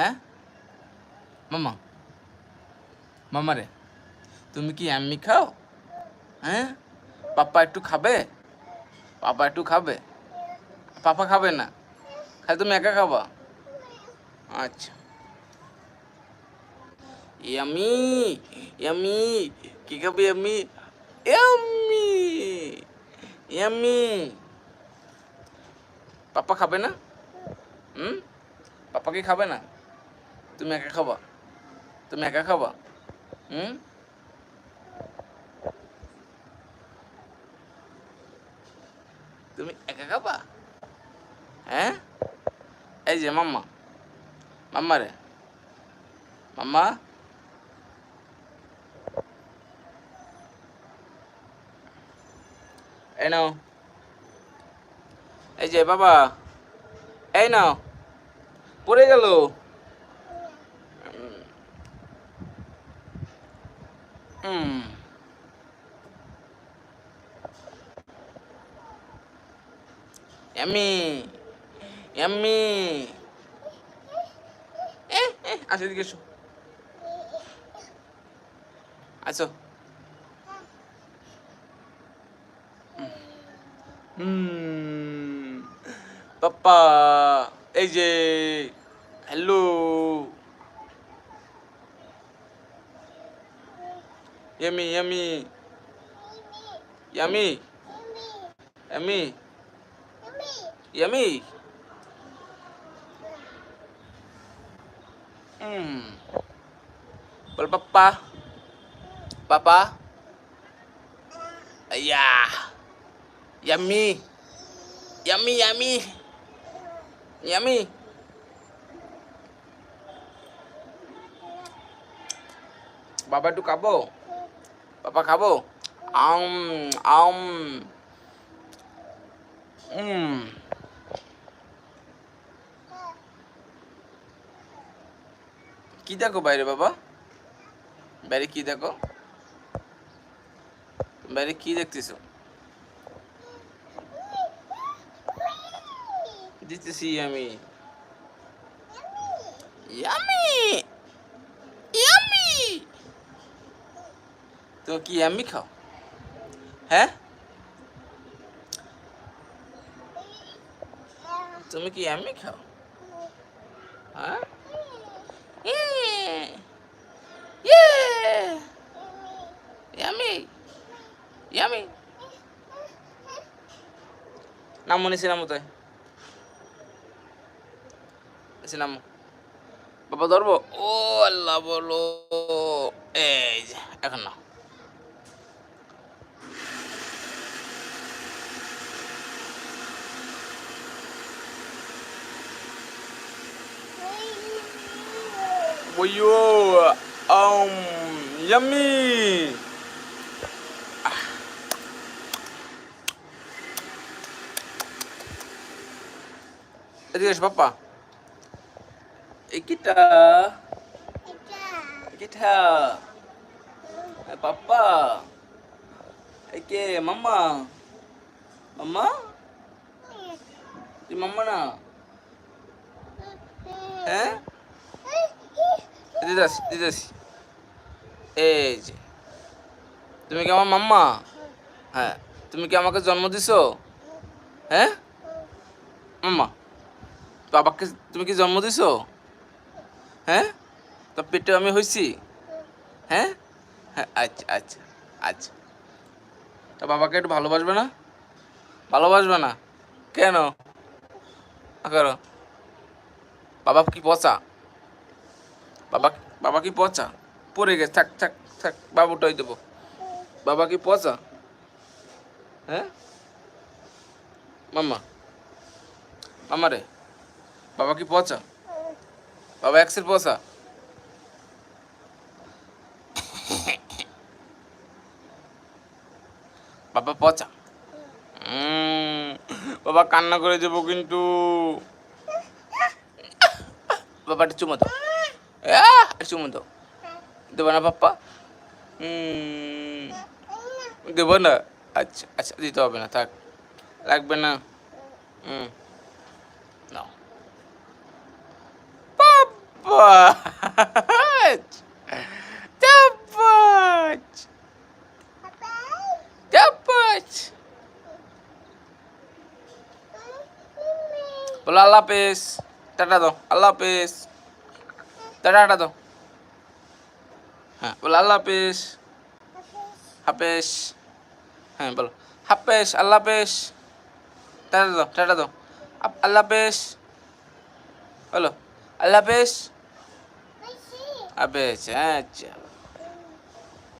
হ্যাঁ মামা। মামা রে তুমি কি এমনি খাও? হ্যাঁ পাপা একটু খাবে? পাপা একটু খাবে? পাপা খাবে না। খালি তুমি একা খাবা? আচ্ছা। ইয়ামি ইয়ামি, কি খাবে ইয়ামি? Yummy yummy. পাপা খাবে না? হুম? পাপা কি খাবে না? তুমি একা খাবা? তুমি একা খাবা? হুম? তুমি একা খাবা? হ্যাঁ? এই যে মাম্মা। মাম্মা রে। মাম্মা? এই নাও। এই যে বাবা। এই নাও। পড়ে গেল। 음. 얌미. 얌미. 에에? 아 저기 계셔? 알았어 음. 빠빠. 에이 헬로. Yummy yummy yummy yummy yummy হুম বল পাপ্পা পাপা আয়া ইয়ামি ইয়ামি ইয়ামি ইয়ামি বাবা একটু খাব পাপা খাব আম আম উম কি দেখো বাইরে, বাবা? বাইরে কি দেখো? বাইরে কি দেখতেছো? দিতেছি আমি। ইয়ামি তো কি ইয়ামি খাও হ্যাঁ তুমি কি ইয়ামি খাও হ্যাঁ ইয়ামি ইয়ামি নামো নিছি নামো তাই নিছি নামো বাবা ধরবো ও আল্লাহ বলো এই যে এখন না Boyo, um, yummy. এদিকে এসো পাপা একিটা একিটা পাপা একে মাম্মা মাম্মা তুই মাম্মা না হ্যাঁ দিদাস দিদাস এই যে, তুমি কি আমার মাম্মা? হ্যাঁ তুমি কি আমাকে জন্ম দিছো? হ্যাঁ? মাম্মা বাবাকে তুমি কি জন্ম দিছো? হ্যাঁ? তো পেটে আমি হয়েছি হ্যাঁ? হ্যাঁ আচ্ছা আচ্ছা আচ্ছা। তা বাবাকে একটু ভালোবাসবে না? ভালোবাসবে না? কেন? কেন বাবা কি পচা? বাবা বাবা কি পচা? পড়ে গেছে, থাক থাক থাক, বাবুটাই দেবো। বাবা কি পচা? হ্যাঁ? মাম্মা মামা রে, বাবা কি পচা? বাবা এক্সের পচা? বাবা পচা? বাবা কান্না করে দেবো কিন্তু। বাবা একটা চুমো দাও। আহ, একটা চুমো দাও দেবো না পাপ্পা উম, দেবো না আচ্ছা আচ্ছা দিতে হবে না থাক লাগবে না হুম নাও পাপ্পা চাপাচ চাপাচ চাপাচ বলো আল্লাহ হাফেজ টাটা দাও আল্লাহ হাফেজ টাটা দাও হ্যাঁ বলো আল্লাহ হাফেজ হাফেজ হ্যাঁ বলো হাফেজ আল্লাহ হাফেজ টাটা দাও টাটা দাও আল্লাহ হাফেজ বলো আল্লাহ হাফেজ হাফেজ আচ্ছা